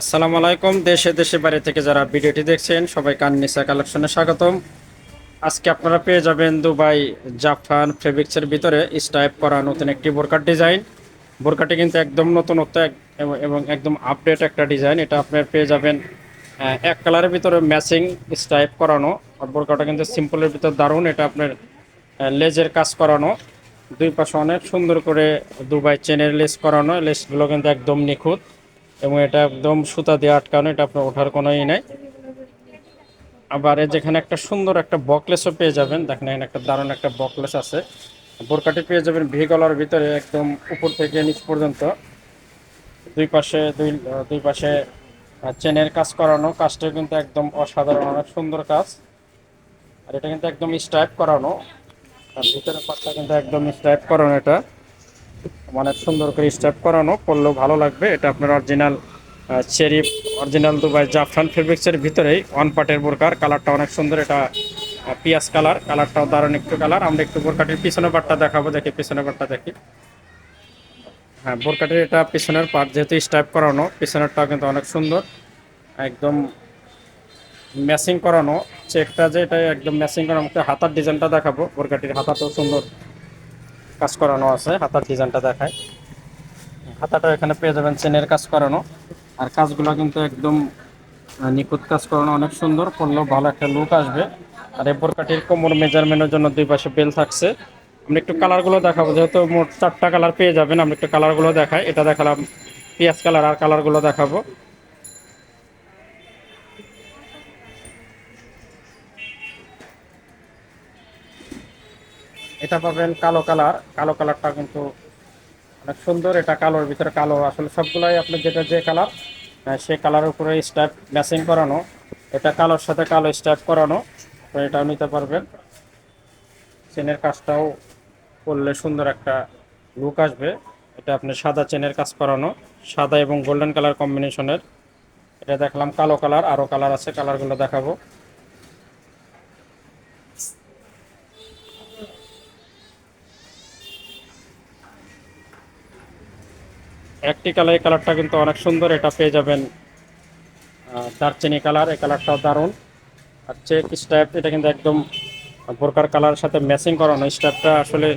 আসসালামু আলাইকুম, দেশে দেশে বাইরে থেকে যারা ভিডিওটি দেখছেন সবাই কান কান্নিসা কালেকশনে স্বাগতম। আজকে আপনারা পেয়ে যাবেন দুবাই জাফরান ফেব্রিক্সের ভিতরে স্টাইপ করা নতুন একটি বোরকার ডিজাইন। বোরকাটি কিন্তু একদম নতুনত্ব এবং একদম আপডেট একটা ডিজাইন। এটা আপনার পেয়ে যাবেন এক কালারের ভিতরে ম্যাচিং স্টাইপ করানো। আর বোরকাটা কিন্তু সিম্পলের ভিতর দারুণ, এটা আপনার লেজের কাজ করানো। দুই পাশে অনেক সুন্দর করে দুবাই চেনের লেস করানো। লেসগুলো কিন্তু একদম নিখুঁত। এবং এটা একদম সুতা দিয়ে আটকানো, এটা আপনার ওঠার কোনো ই নেই। আবার যেখানে একটা সুন্দর একটা বকলেসও পেয়ে যাবেন, দেখেন এখানে একটা দারুণ একটা বকলেস আছে। বোরকাটি পেয়ে যাবেন ভি গলার ভিতরে একদম উপর থেকে নিচ পর্যন্ত। দুই পাশে, দুই দুই পাশে চেনের কাজ করানো, কাজটা কিন্তু একদম অসাধারণ, অনেক সুন্দর কাজ। আর এটা কিন্তু একদম স্ট্রাইপ করানো। আর ভিতরের পাটটা কিন্তু একদম স্ট্রাইপ করানো এটা। অনেক সুন্দর করে স্ট্রাইপ করানো, করলেও ভালো লাগবে। এটা আপনার অরিজিনাল চেরি অরিজিনাল দুবাই জাফরান ফেব্রিক্সের ভিতরেই ওয়ান পার্টের বোরকার। কালারটা অনেক সুন্দর, এটা পিয়াজ কালার কালারটাও দারুণ একটু কালার আমরা একটু বোরকাটির পিছনের পাটটা দেখাবো, দেখি পিছনের পাটটা দেখি। হ্যাঁ বোরকাটির এটা পিছনের পার্ট যেহেতু স্টাইপ করানো, পিছনেরটাও কিন্তু অনেক সুন্দর। একদম ম্যাচিং করানো। চেকটা যে এটা একদম ম্যাচিং করানো হাতার ডিজাইনটা দেখাবো। বোরকাটির হাতাটাও সুন্দর। কাজ করানো আছে হাতার ডিজাইনটা দেখায়। হাতাটা এখানে পেয়ে যাবেন চেনের কাজ করানো। আর কাজগুলো কিন্তু একদম নিখুঁত কাজ করানো অনেক সুন্দর, পরলেও ভালো একটা লুক আসবে। আর এই বোরকাটির কোমর মেজারমেন্টের জন্য দুই পাশে বেল থাকছে। আমরা একটু কালারগুলো দেখাবো, যেহেতু মোট চারটা কালার পেয়ে যাবেন, আমরা একটু কালারগুলো দেখাই। এটা দেখালাম, পিঁয়াজ কালার আর কালারগুলো দেখাবো। এটা পাবেন কালো কালার। কালো কালারটা কিন্তু অনেক সুন্দর। এটা কালোর ভিতরে কালো আসলে সবগুলোই আপনি যেটা যে কালার সেই কালারের উপরে স্ট্যাপ ম্যাচিং করানো। এটা কালোর সাথে কালো স্ট্যাপ করানো। তো এটাও নিতে পারবেন। চেনের কাজটাও করলে সুন্দর একটা লুক আসবে। এটা আপনার সাদা চেনের কাজ করানো। সাদা এবং গোল্ডেন কালার কম্বিনেশনের এটা দেখলাম কালো কালার। আরও কালার আছে, কালারগুলো দেখাবো। একটি কালার এই কালারটা কিন্তু অনেক সুন্দর, এটা পেয়ে যাবেন দারচিনি কালার এই কালারটাও দারুণ। আর চেক স্ট্যাপ এটা কিন্তু একদম বোরকার কালারের সাথে ম্যাচিং করানো স্ট্যাপটা আসলে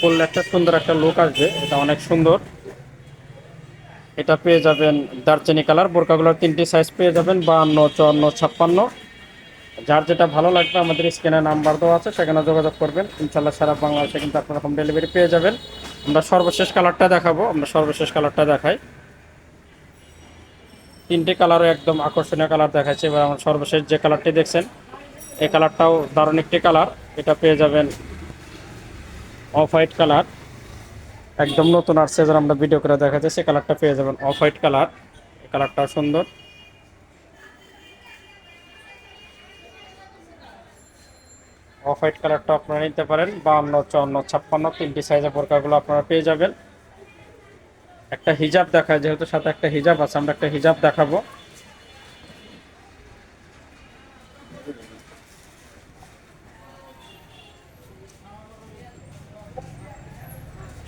করলে একটা সুন্দর একটা লুক আসবে, এটা অনেক সুন্দর। এটা পেয়ে যাবেন দারচিনি কালার বোরকাগুলোর তিনটি সাইজ পেয়ে যাবেন, বাহান্ন, চুয়ান্ন, ছাপ্পান্ন। যার যেটা ভালো লাগবে, আমাদের স্ক্রিনে নাম্বার দেওয়া আছে, সেখানে যোগাযোগ করবেন। ইনশাল্লাহ সারা বাংলাদেশে কিন্তু আপনারা হোম ডেলিভারি পেয়ে যাবেন। আমরা সর্বশেষ কালারটা দেখাবো, আমরা সর্বশেষ কালারটা দেখাই। তিনটে কালারও একদম আকর্ষণীয় কালার দেখাচ্ছে, এবার আমার সর্বশেষ যে কালারটি দেখছেন, এই কালারটাও দারুণ একটি কালার। এটা পেয়ে যাবেন অফ হোয়াইট কালার। একদম নতুন আসছে যারা আমরা ভিডিও করে দেখাচ্ছি সে কালারটা পেয়ে যাবেন অফ হোয়াইট কালার। এই কালারটাও সুন্দর। অফ হোয়াইট কালারটা আপনারা নিতে পারেন। বাহান্ন, চুয়ান্ন, ছাপ্পান্ন, তিনটি সাইজের বোরকাগুলো আপনারা পেয়ে যাবেন। একটা হিজাব দেখায়, যেহেতু সাথে একটা হিজাব আছে, আমরা একটা হিজাব দেখাবো।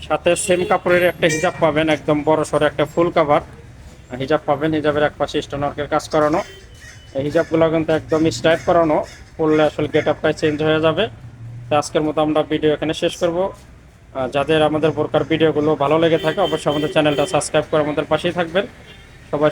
সাথে সেম কাপড়ের একটা হিজাব পাবেন, একদম বড় সড়ো একটা ফুল কাভার হিজাব পাবেন, হিজাবের এক পাশে স্টোন ওয়ার্কের কাজ করানো। এই হিজাবগুলো কিন্তু একদম স্ট্রাইপ করানো। পরলে আসলে গেট আপটাই চেঞ্জ হয়ে যাবে। তো আজকের মতো আমরা ভিডিও এখানে শেষ করব। যাদের আমাদের বোরকার ভিডিওগুলো ভালো লেগে থাকে, অবশ্যই আমাদের চ্যানেলটা সাবস্ক্রাইব করে আমাদের পাশেই থাকবেন। সবাই